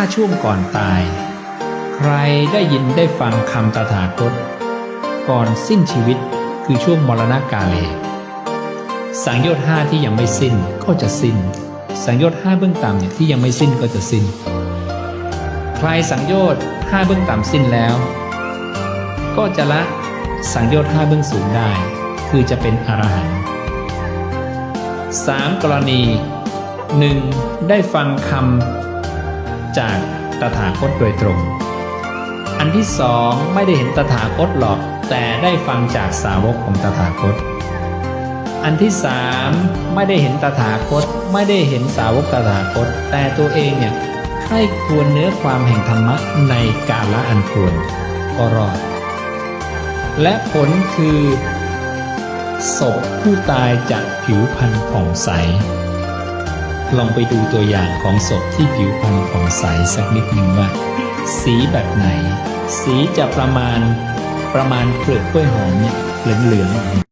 าช่วงก่อนตาย ใครได้ยินได้ฟังคำตถาคต ก่อนสิ้นชีวิตคือช่วงมรณกาเล สังโยชน์ห้าที่ยังไม่สิ้นก็จะสิ้น สังโยชน์ห้าเบื้องต่ำเนี่ยที่ยังไม่สิ้นก็จะสิ้น ใครสังโยชน์ห้าเบื้องต่ำสิ้นแล้ว ก็จะละสังโยชน์ห้าเบื้องสูงได้ คือจะเป็นอรหันต์สามกรณีหนึ่งได้ฟังคำ จากตถาคตโดยตรง อันที่สองไม่ได้เห็นตถาคตหรอก แต่ได้ฟังจากสาวกของตถาคต อันที่สามไม่ได้เห็นตถาคต ไม่ได้เห็นสาวกตถาคต แต่ตัวเองเนี่ยใคร่ควรเนื้อความแห่งธรรมะในกาละอันควรก็รอด และผลคือศพผู้ตายจะผิวพรรณผ่องใส ลองไปดูตัวอย่างของศพที่ผิวพรรณผ่องใสสักนิดหนึ่งว่า สีแบบไหน สีจะประมาณประมาณเปลือกกล้วยหอมเนี่ยเหลืองๆ